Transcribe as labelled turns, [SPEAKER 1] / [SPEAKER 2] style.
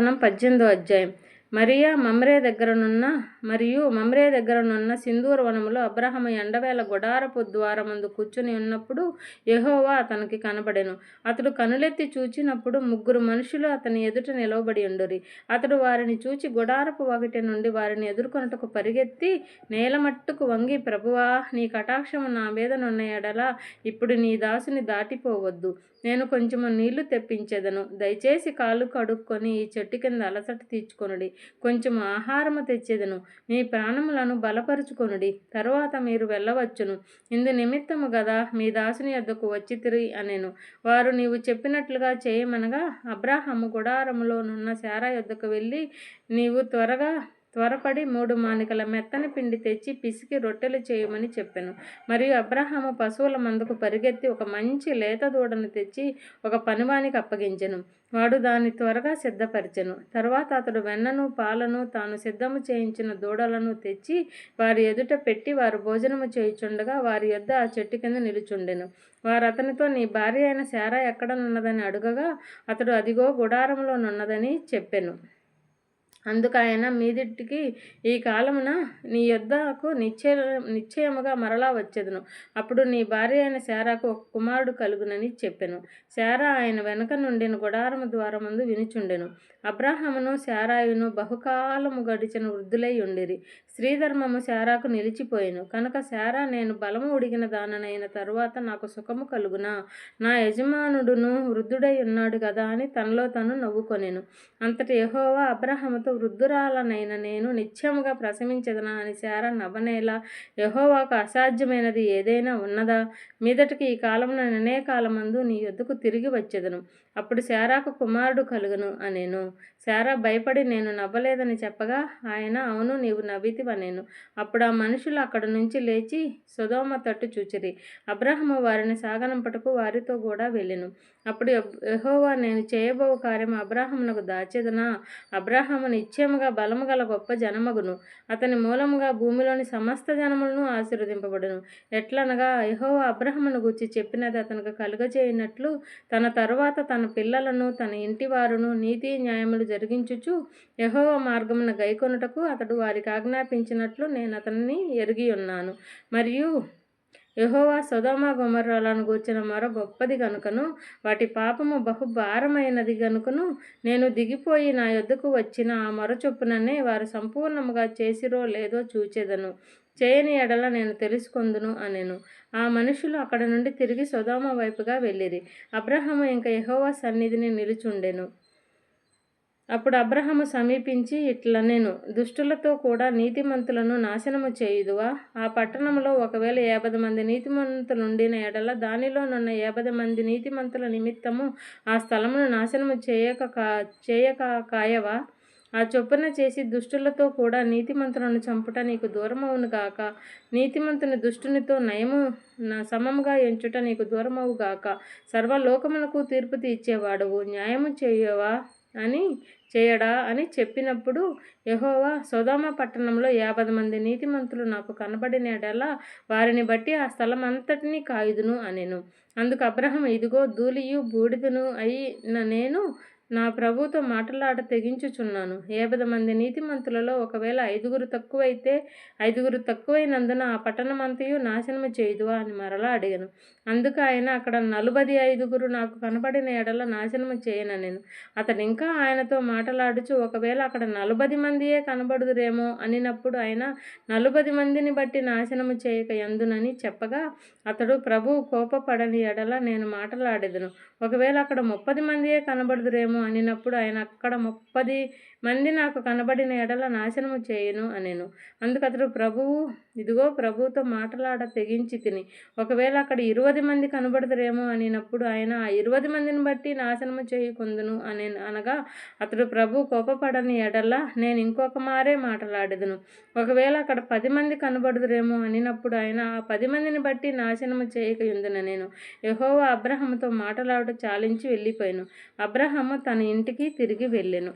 [SPEAKER 1] మనం పద్దెనిమిదో అధ్యాయం. మరియా మమ్రే దగ్గరనున్న మరియు మమ్రే దగ్గరనున్న సింధూర వనములో అబ్రహము ఎండవేళ గుడారపు ద్వారమందు కూర్చుని ఉన్నప్పుడు యహోవా అతనికి కనబడెను. అతడు కనులెత్తి చూచినప్పుడు ముగ్గురు మనుషులు అతని ఎదుట నిలవబడి ఉండురి. అతడు వారిని చూచి గుడారపు ఒకటి నుండి వారిని ఎదుర్కొనుటకు పరిగెత్తి నేలమట్టుకు వంగి ప్రభువా నీ కటాక్షము నా మీద నున్న ఎడలా ఇప్పుడు నీ దాసుని దాటిపోవద్దు. నేను కొంచెము నీళ్ళు తెప్పించెదను. దయచేసి కాళ్ళు కడుక్కొని ఈ చెట్టు కింద అలసట తీర్చుకొనుడి. కొంచెం ఆహారము తెచ్చేదను. మీ ప్రాణములను బలపరుచుకొనుడి. తరువాత మీరు వెళ్ళవచ్చును. ఇందు నిమిత్తము గదా మీ దాసుని యొద్దకు వచ్చి తిరిగి అనేను. వారు నీవు చెప్పినట్లుగా చేయమనగా అబ్రాహము గుడారములోనున్న శారా యొద్దకు వెళ్ళి నీవు త్వరగా త్వరపడి మూడు మానికల మెత్తని పిండి తెచ్చి పిసికి రొట్టెలు చేయమని చెప్పాను. మరియు అబ్రహాము పశువుల మందుకు పరిగెత్తి ఒక మంచి లేత దూడను తెచ్చి ఒక పనివానికి అప్పగించెను. వాడు దాన్ని త్వరగా సిద్ధపరిచెను. తర్వాత అతడు వెన్నను పాలను తాను సిద్ధము చేయించిన దూడలను తెచ్చి వారి ఎదుట పెట్టి వారు భోజనము చేయుచుండగా వారి యొద్ద ఆ చెట్టు కింద నిలుచుండెను. వారు అతనితో నీ భార్య అయిన శారా ఎక్కడనున్నదని అడుగగా అతడు అదిగో గుడారంలోనున్నదని చెప్పెను. అందుకాయన మీదిటికి ఈ కాలమున నీ యొద్దకు నిశ్చయ నిశ్చయముగా మరలా వచ్చేదను. అప్పుడు నీ భార్య అయిన శారాకు ఒక కుమారుడు కలుగునని చెప్పెను. శారా ఆయన వెనక నుండిన గుడారము ద్వారమందు వినుచుండెను. అబ్రాహమును శారాయును బహుకాలము గడిచిన వృద్ధులై ఉండిరి. స్త్రీధర్మము శారాకు నిలిచిపోయాను. కనుక శారా నేను బలము ఉడిగిన దాననైన తరువాత నాకు సుఖము కలుగునా? నా యజమానుడును వృద్ధుడై ఉన్నాడు కదా అని తనలో తను నవ్వుకొనెను. అంతటి యహోవా అబ్రాహముతో వృద్ధురాలనైన నేను నిత్యముగా ప్రశమించదనా అని శార నవ్వనేలా యహోవాకు అసాధ్యమైనది ఏదైనా ఉన్నదా? మీదటికి ఈ కాలంలో నేనే కాలమందు నీ యొద్దకు తిరిగి వచ్చేదను. అప్పుడు శారాకు కుమారుడు కలుగును అనేను. శారా భయపడి నేను నవ్వలేదని చెప్పగా ఆయన అవును నీవు నవ్వితివనేను. అప్పుడు ఆ మనుషులు అక్కడ నుంచి లేచి సుధోమ తట్టు చూచిరి. అబ్రహము వారిని సాగనంపటకు వారితో కూడా వెళ్ళెను. అప్పుడు యహోవా నేను చేయబో కార్యం అబ్రాహమునకు దాచేదనా? అబ్రాహము నిత్యముగా బలము గల గొప్ప జనమగును. అతని మూలముగా భూమిలోని సమస్త జనములను ఆశీర్వదింపబడును. ఎట్లనగా యహో అబ్రహమును గురించి చెప్పినది అతనికి కలుగజేయనట్లు తన తరువాత తన పిల్లలను తన ఇంటి వారును నీతి న్యాయములు జరిగించుచు యహోవ మార్గమును గైకొనుటకు అతడు వారికి ఆజ్ఞాపించినట్లు నేను అతన్ని ఎరిగి ఉన్నాను. మరియు యహోవా సొదమ గుమర్రాలను గూర్చిన మరో గొప్పది గనుకను వాటి పాపము బహు భారమైనది గనుకను నేను దిగిపోయి నా యొద్దకు వచ్చిన ఆ మొర చొప్పుననే వారు సంపూర్ణముగా చేసిరో లేదో చూచెదను. చేయని ఎడల నేను తెలుసుకొందును అనెను. ఆ మనుషులు అక్కడ నుండి తిరిగి సొదోమ వైపుగా వెళ్ళిరి. అబ్రహము ఇంకా యహోవా సన్నిధిని నిలుచుండెను. అప్పుడు అబ్రహము సమీపించి ఇట్లా నేను దుష్టులతో కూడా నీతిమంతులను నాశనము చేయుదువా? ఆ పట్టణంలో ఒకవేళ యాభై మంది నీతిమంతులు ఉండిన ఎడల దానిలోనున్న యాభై మంది నీతిమంతుల నిమిత్తము ఆ స్థలమును నాశనము చేయక కా చేయక కాయవా? ఆ చొప్పున చేసి దుష్టులతో కూడా నీతిమంతులను చంపుట నీకు దూరమవును గాక. నీతిమంతుని దుష్టునితో నయము సమముగా ఎంచుట నీకు దూరమవు గాక. సర్వలోకమునకు తీర్పు తీర్చేవాడవు. న్యాయము చేయవా? అని చేయడా అని చెప్పినప్పుడు యహోవా సోదామ పట్టణంలో యాభై మంది నీతిమంతులు నాకు కనబడినడలా వారిని బట్టి ఆ స్థలం అంతటినీ కాయుదును అనెను. అందుకు అబ్రహం ఇదిగో ధూళియు బూడిదను అయిన నేను నా ప్రభుతో మాటలాడ తెగించుచున్నాను. యాభై మంది నీతిమంతులలో ఒకవేళ ఐదుగురు తక్కువైతే ఐదుగురు తక్కువైనందున ఆ పట్టణమంతయు నాశనము చేయుదువా అని మరలా అడిగాను. అందుకు ఆయన అక్కడ నలుబది ఐదుగురు నాకు కనపడిన ఎడల నాశనము చేయను నేను. అతడు ఇంకా ఆయనతో మాటలాడుచు ఒకవేళ అక్కడ నలుబది మందియే కనబడుదురేమో అనినప్పుడు ఆయన నలుబది మందిని బట్టి నాశనము చేయక ఎందునని చెప్పగా అతడు ప్రభు కోపపడని ఎడల నేను మాటలాడేదను. ఒకవేళ అక్కడ ముప్పది మందియే కనబడుదురేమో అనినప్పుడు ఆయన అక్కడ ముప్పది మంది నాకు కనబడిన ఎడల నాశనము చేయను అనెను. అందుకు అతడు ప్రభువు ఇదిగో ప్రభువుతో మాటలాడ తెగించి తిని ఒకవేళ అక్కడ ఇరవై మంది కనబడదురేమో అనినప్పుడు ఆయన ఆ ఇరవై మందిని బట్టి నాశనము చేయకుందును అని అనగా అతడు ప్రభు కోపపడని ఎడల నేను ఇంకొక మారే మాటలాడేదను. ఒకవేళ అక్కడ పది మంది కనబడుదురేమో అనినప్పుడు ఆయన ఆ పది మందిని బట్టి నాశనము చేయక నేను యహోవా అబ్రహంతో మాటలాడ చాలించి వెళ్ళిపోయాను. అబ్రహము తన ఇంటికి తిరిగి వెళ్ళెను.